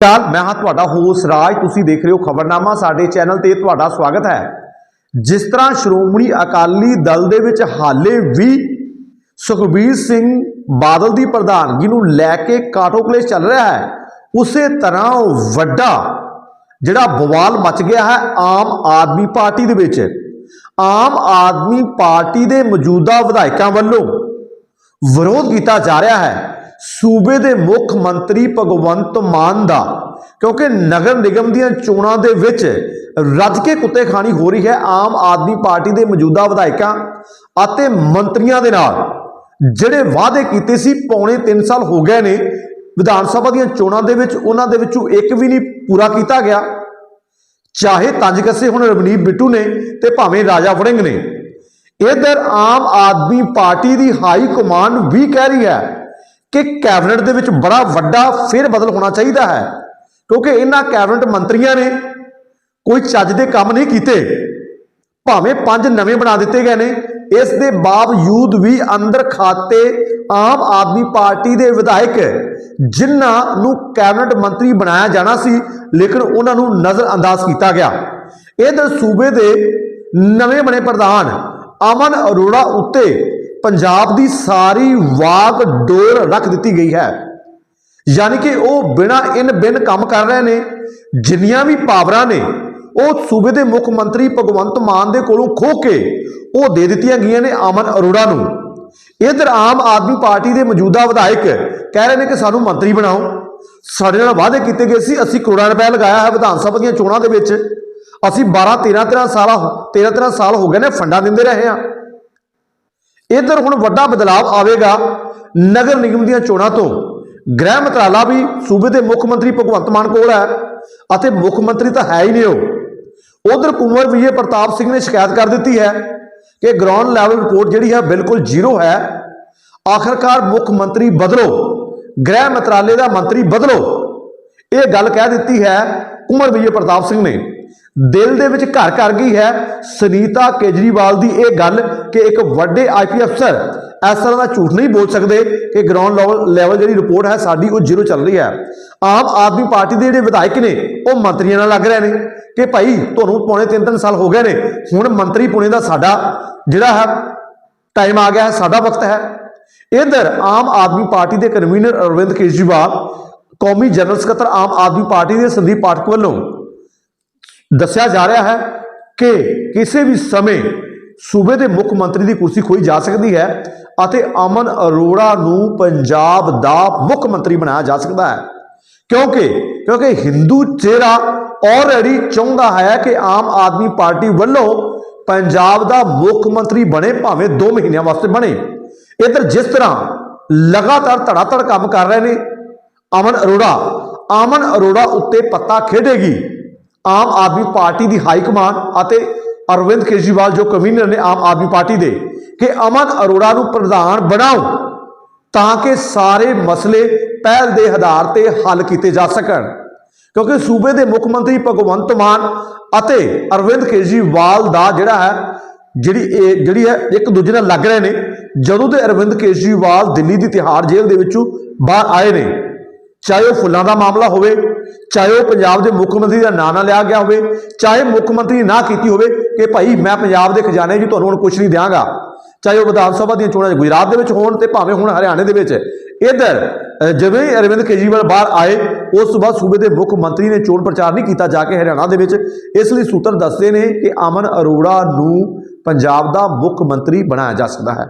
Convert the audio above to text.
ਚਾਲ, ਮੈਂ ਹਾਂ ਤੁਹਾਡਾ ਹੋਸ ਰਾਜ, ਤੁਸੀਂ ਦੇਖ ਰਹੇ ਹੋ ਖਬਰਨਾਮਾ, ਸਾਡੇ ਚੈਨਲ ਤੇ ਤੁਹਾਡਾ ਸਵਾਗਤ ਹੈ। ਜਿਸ ਤਰ੍ਹਾਂ ਸ਼੍ਰੋਮਣੀ ਅਕਾਲੀ ਦਲ ਦੇ ਵਿੱਚ ਹਾਲੇ ਵੀ ਸੁਖਬੀਰ ਸਿੰਘ ਬਾਦਲ ਦੀ ਪ੍ਰਧਾਨਗੀ ਨੂੰ ਲੈ ਕੇ ਕਾਟੋ ਕਲੇਸ਼ ਚੱਲ ਰਿਹਾ ਹੈ, ਉਸੇ ਤਰ੍ਹਾਂ ਵੱਡਾ ਜਿਹੜਾ ਬਵਾਲ ਮਚ ਗਿਆ ਹੈ ਆਮ ਆਦਮੀ ਪਾਰਟੀ ਦੇ ਵਿੱਚ। ਆਮ ਆਦਮੀ ਪਾਰਟੀ ਦੇ ਮੌਜੂਦਾ ਵਿਧਾਇਕਾਂ ਵੱਲੋਂ ਵਿਰੋਧ ਕੀਤਾ ਜਾ ਰਿਹਾ ਹੈ। ਸੂਬੇ ਦੇ ਮੁੱਖ ਮੰਤਰੀ ਭਗਵੰਤ ਮਾਨ ਦਾ, ਕਿਉਂਕਿ ਨਗਰ ਨਿਗਮ ਦੀਆਂ ਚੋਣਾਂ ਦੇ ਵਿੱਚ ਰੱਜ ਕੇ ਕੁੱਤੇ ਖਾਣੀ ਹੋ ਰਹੀ ਹੈ ਆਮ ਆਦਮੀ ਪਾਰਟੀ ਦੇ ਮੌਜੂਦਾ ਵਿਧਾਇਕਾਂ ਅਤੇ ਮੰਤਰੀਆਂ ਦੇ ਨਾਲ। ਜਿਹੜੇ ਵਾਅਦੇ ਕੀਤੇ ਸੀ ਪੌਣੇ 3 ਸਾਲ ਹੋ ਗਏ ਨੇ, ਵਿਧਾਨ ਸਭਾ ਦੀਆਂ ਚੋਣਾਂ ਦੇ ਵਿੱਚ ਉਹਨਾਂ ਦੇ ਵਿੱਚੋਂ ਇੱਕ ਵੀ ਨਹੀਂ ਪੂਰਾ ਕੀਤਾ ਗਿਆ। ਚਾਹੇ ਤੰਜ ਕੱਸੇ ਹੁਣ ਰਵਨੀਤ ਬਿੱਟੂ ਨੇ ਤੇ ਭਾਵੇਂ ਰਾਜਾ ਵੜਿੰਗ ਨੇ। ਇਧਰ ਆਮ ਆਦਮੀ ਪਾਰਟੀ ਦੀ ਹਾਈ ਕਮਾਂਡ ਵੀ ਕਹਿ ਰਹੀ ਹੈ ਕਿ ਕੈਬਨਿਟ ਦੇ ਵਿੱਚ ਬੜਾ ਵੱਡਾ ਫੇਰ ਬਦਲ ਹੋਣਾ ਚਾਹੀਦਾ ਹੈ। ਕਿਉਂਕਿ ਇਹਨਾਂ ਕੈਬਨਿਟ ਮੰਤਰੀਆਂ ਨੇ ਕੋਈ ਚੱਜ ਦੇ ਕੰਮ ਨਹੀਂ ਕੀਤੇ। ਭਾਵੇਂ ਪੰਜ ਨਵੇਂ ਬਣਾ ਦਿੱਤੇ ਗਏ ਨੇ, ਇਸ ਦੇ ਬਾਵਜੂਦ ਵੀ ਅੰਦਰ ਖਾਤੇ ਆਮ ਆਦਮੀ ਪਾਰਟੀ ਦੇ ਵਿਧਾਇਕ ਜਿਨ੍ਹਾਂ ਨੂੰ ਕੈਬਨਿਟ ਮੰਤਰੀ ਬਣਾਇਆ ਜਾਣਾ ਸੀ, ਲੇਕਿਨ ਉਹਨਾਂ ਨੂੰ ਨਜ਼ਰ ਅੰਦਾਜ਼ ਕੀਤਾ ਗਿਆ। ਇਧਰ ਸੂਬੇ ਦੇ ਨਵੇਂ ਬਣੇ ਪ੍ਰਧਾਨ ਅਮਨ ਅਰੋੜਾ ਉੱਤੇ ਪੰਜਾਬ ਦੀ ਸਾਰੀ ਵਾਗ ਡੋਰ ਰੱਖ ਦਿੱਤੀ ਗਈ ਹੈ। ਯਾਨੀ ਕਿ ਉਹ ਬਿਨਾ ਇਨ ਬਿਨ ਕੰਮ ਕਰ ਰਹੇ ਨੇ, ਜਿੰਨੀਆਂ ਵੀ ਪਾਵਰਾਂ ਨੇ, ਉਹ ਸੂਬੇ ਦੇ ਮੁੱਖ ਮੰਤਰੀ ਭਗਵੰਤ ਮਾਨ ਦੇ ਕੋਲੋਂ ਖੋ ਕੇ ਉਹ ਦੇ ਦਿੱਤੀਆਂ ਗਈਆਂ ਨੇ ਅਮਨ ਅਰੋੜਾ ਨੂੰ। ਇਧਰ ਆਮ ਆਦਮੀ ਪਾਰਟੀ ਦੇ ਮੌਜੂਦਾ ਵਿਧਾਇਕ ਕਹਿ ਰਹੇ ਨੇ ਕਿ ਸਾਨੂੰ ਮੰਤਰੀ ਬਣਾਓ। ਸਾਡੇ ਨਾਲ ਵਾਅਦੇ ਕੀਤੇ ਗਏ ਸੀ, ਅਸੀਂ ਕਰੋੜਾਂ ਰੁਪਏ ਲਗਾਇਆ ਹੈ ਵਿਧਾਨ ਸਭਾ ਦੀਆਂ ਚੋਣਾਂ ਦੇ ਵਿੱਚ। ਅਸੀਂ 12 13 13 ਸਾਲ 13 13 ਸਾਲ ਹੋ ਗਏ ਨੇ ਫੰਡਾਂ ਦਿੰਦੇ ਰਹੇ ਹਾਂ। ਇਧਰ ਹੁਣ ਵੱਡਾ ਬਦਲਾਅ ਆਵੇਗਾ। ਨਗਰ ਨਿਗਮ ਦੀਆਂ ਚੋਣਾਂ ਤੋਂ। ਗ੍ਰਹਿ ਮੰਤਰਾਲਾ ਵੀ ਸੂਬੇ ਦੇ ਮੁੱਖ ਮੰਤਰੀ ਭਗਵੰਤ ਮਾਨ ਕੋਲ ਹੈ ਅਤੇ ਮੁੱਖ ਮੰਤਰੀ ਤਾਂ ਹੈ ਹੀ ਨਹੀਂ ਉਹ। ਉਧਰ ਕੁੰਵਰ ਵਿਜੇ ਪ੍ਰਤਾਪ ਸਿੰਘ ਨੇ ਸ਼ਿਕਾਇਤ ਕਰ ਦਿੱਤੀ ਹੈ ਕਿ ਗਰਾਊਂਡ ਲੈਵਲ ਰਿਪੋਰਟ ਜਿਹੜੀ ਹੈ ਬਿਲਕੁਲ ਜ਼ੀਰੋ ਹੈ। ਆਖਰਕਾਰ ਮੁੱਖ ਮੰਤਰੀ ਬਦਲੋ। ਗ੍ਰਹਿ ਮੰਤਰਾਲੇ ਦਾ ਮੰਤਰੀ ਬਦਲੋ। ਇਹ ਗੱਲ ਕਹਿ ਦਿੱਤੀ ਹੈ ਕੁੰਵਰ ਵਿਜੇ ਪ੍ਰਤਾਪ ਸਿੰਘ ਨੇ। ਦਿਲ ਦੇ ਵਿੱਚ ਘਰ ਕਰ ਗਈ ਹੈ। ਸੁਨੀਤਾ ਕੇਜਰੀਵਾਲ ਦੀ ਇਹ ਗੱਲ ਕਿ ਇੱਕ ਵੱਡੇ ਆਈਪੀ ਅਫਸਰ ਇਸ ਤਰ੍ਹਾਂ ਦਾ ਝੂਠ ਨਹੀਂ ਬੋਲ ਸਕਦੇ ਕਿ ਗਰਾਊਂਡ ਲੈਵਲ ਲੈਵਲ ਜਿਹੜੀ ਰਿਪੋਰਟ ਹੈ ਸਾਡੀ ਉਹ ਜ਼ੀਰੋ ਚੱਲ ਰਹੀ ਹੈ। ਆਮ ਆਦਮੀ ਪਾਰਟੀ ਦੇ ਜਿਹੜੇ ਵਿਧਾਇਕ ਨੇ, ਉਹ ਮੰਤਰੀਆਂ ਨਾਲ ਲੱਗ ਰਹੇ ਨੇ ਕਿ ਭਾਈ ਤੁਹਾਨੂੰ ਪੌਣੇ 3-3 ਸਾਲ ਹੋ ਗਏ ਨੇ, ਹੁਣ ਮੰਤਰੀ ਪੁਣੇ ਦਾ ਸਾਡਾ ਜਿਹੜਾ ਹੈ ਟਾਈਮ ਆ ਗਿਆ ਹੈ, ਸਾਡਾ ਵਕਤ ਹੈ। ਇਧਰ ਆਮ ਆਦਮੀ ਪਾਰਟੀ ਦੇ ਕਨਵੀਨਰ ਅਰਵਿੰਦ ਕੇਜਰੀਵਾਲ, ਕੌਮੀ ਜਨਰਲ ਸਕੱਤਰ ਆਮ ਆਦਮੀ ਪਾਰਟੀ ਦੇ ਸੰਦੀਪ ਪਾਠਕ ਵੱਲੋਂ ਦੱਸਿਆ ਜਾ ਰਿਹਾ ਹੈ ਕਿ ਕਿਸੇ ਵੀ ਸਮੇਂ ਸੂਬੇ ਦੇ ਮੁੱਖ ਮੰਤਰੀ ਦੀ ਕੁਰਸੀ ਖੋਈ ਜਾ ਸਕਦੀ ਹੈ ਅਤੇ ਅਮਨ ਅਰੋੜਾ ਨੂੰ ਪੰਜਾਬ ਦਾ ਮੁੱਖ ਮੰਤਰੀ ਬਣਾਇਆ ਜਾ ਸਕਦਾ ਹੈ। ਕਿਉਂਕਿ ਕਿਉਂਕਿ ਹਿੰਦੂ ਚਿਹਰਾ ਆਲਰੇਡੀ ਚਾਹੁੰਦਾ ਹੈ ਕਿ ਆਮ ਆਦਮੀ ਪਾਰਟੀ ਵੱਲੋਂ ਪੰਜਾਬ ਦਾ ਮੁੱਖ ਮੰਤਰੀ ਬਣੇ, ਭਾਵੇਂ 2 ਮਹੀਨਿਆਂ ਵਾਸਤੇ ਬਣੇ। ਇਧਰ ਜਿਸ ਤਰ੍ਹਾਂ ਲਗਾਤਾਰ ਧੜਾਧੜ ਕੰਮ ਕਰ ਰਹੇ ਨੇ ਅਮਨ ਅਰੋੜਾ ਅਮਨ ਅਰੋੜਾ ਉੱਤੇ ਪੱਤਾ ਖੇਡੇਗੀ। ਆਮ ਆਦਮੀ ਪਾਰਟੀ ਦੀ ਹਾਈ ਕਮਾਂਡ ਅਤੇ ਅਰਵਿੰਦ ਕੇਜਰੀਵਾਲ ਜੋ ਕਨਵੀਨਰ ਨੇ ਆਮ ਆਦਮੀ ਪਾਰਟੀ ਦੇ, ਕਿ ਅਮਨ ਅਰੋੜਾ ਨੂੰ ਪ੍ਰਧਾਨ ਬਣਾਓ ਤਾਂ ਕਿ ਸਾਰੇ ਮਸਲੇ ਪਹਿਲ ਦੇ ਆਧਾਰ ਤੇ ਹੱਲ ਕੀਤੇ ਜਾ ਸਕਣ। ਕਿਉਂਕਿ ਸੂਬੇ ਦੇ ਮੁੱਖ ਮੰਤਰੀ ਭਗਵੰਤ ਮਾਨ ਅਤੇ ਅਰਵਿੰਦ ਕੇਜਰੀਵਾਲ ਦਾ ਜਿਹੜਾ ਹੈ, ਜਿਹੜੀ ਇਹ, ਜਿਹੜੀ ਹੈ, ਇੱਕ ਦੂਜੇ ਨਾਲ ਲੱਗ ਰਹੇ ਨੇ। ਜਦੋਂ ਦੇ ਅਰਵਿੰਦ ਕੇਜਰੀਵਾਲ ਦਿੱਲੀ ਦੀ ਤਿਹਾੜ ਜੇਲ੍ਹ ਦੇ ਵਿੱਚੋਂ ਬਾਹਰ ਆਏ ਨੇ ਚਾਹੇ ਉਹ ਫੁੱਲਾਂ ਦਾ ਮਾਮਲਾ ਹੋਵੇ, ਚਾਹੇ ਉਹ ਪੰਜਾਬ ਦੇ ਮੁੱਖ ਮੰਤਰੀ ਦਾ ਨਾਂ ਨਾ ਲਿਆ ਗਿਆ ਹੋਵੇ, ਚਾਹੇ ਮੁੱਖ ਮੰਤਰੀ ਨਾ ਕੀਤੀ ਹੋਵੇ ਕਿ ਭਾਈ ਮੈਂ ਪੰਜਾਬ ਦੇ ਖਜ਼ਾਨੇ 'ਚ ਤੁਹਾਨੂੰ ਹੁਣ ਕੁਝ ਨਹੀਂ ਦਿਆਂਗਾ। ਚਾਹੇ ਉਹ ਵਿਧਾਨ ਸਭਾ ਦੀਆਂ ਚੋਣਾਂ ਗੁਜਰਾਤ ਦੇ ਵਿੱਚ ਹੋਣ ਤੇ ਭਾਵੇਂ ਹੁਣ ਹਰਿਆਣੇ ਦੇ ਵਿੱਚ। ਇਧਰ ਜਿਵੇਂ ਹੀ ਅਰਵਿੰਦ ਕੇਜਰੀਵਾਲ ਬਾਹਰ ਆਏ, ਉਸ ਤੋਂ ਬਾਅਦ ਸੂਬੇ ਦੇ ਮੁੱਖ ਮੰਤਰੀ ਨੇ ਚੋਣ ਪ੍ਰਚਾਰ ਨਹੀਂ ਕੀਤਾ ਜਾ ਕੇ ਹਰਿਆਣਾ ਦੇ ਵਿੱਚ। ਇਸ ਲਈ ਸੂਤਰ ਦੱਸਦੇ ਨੇ ਕਿ ਅਮਨ ਅਰੋੜਾ ਨੂੰ ਪੰਜਾਬ ਦਾ ਮੁੱਖ ਮੰਤਰੀ ਬਣਾਇਆ ਜਾ ਸਕਦਾ ਹੈ।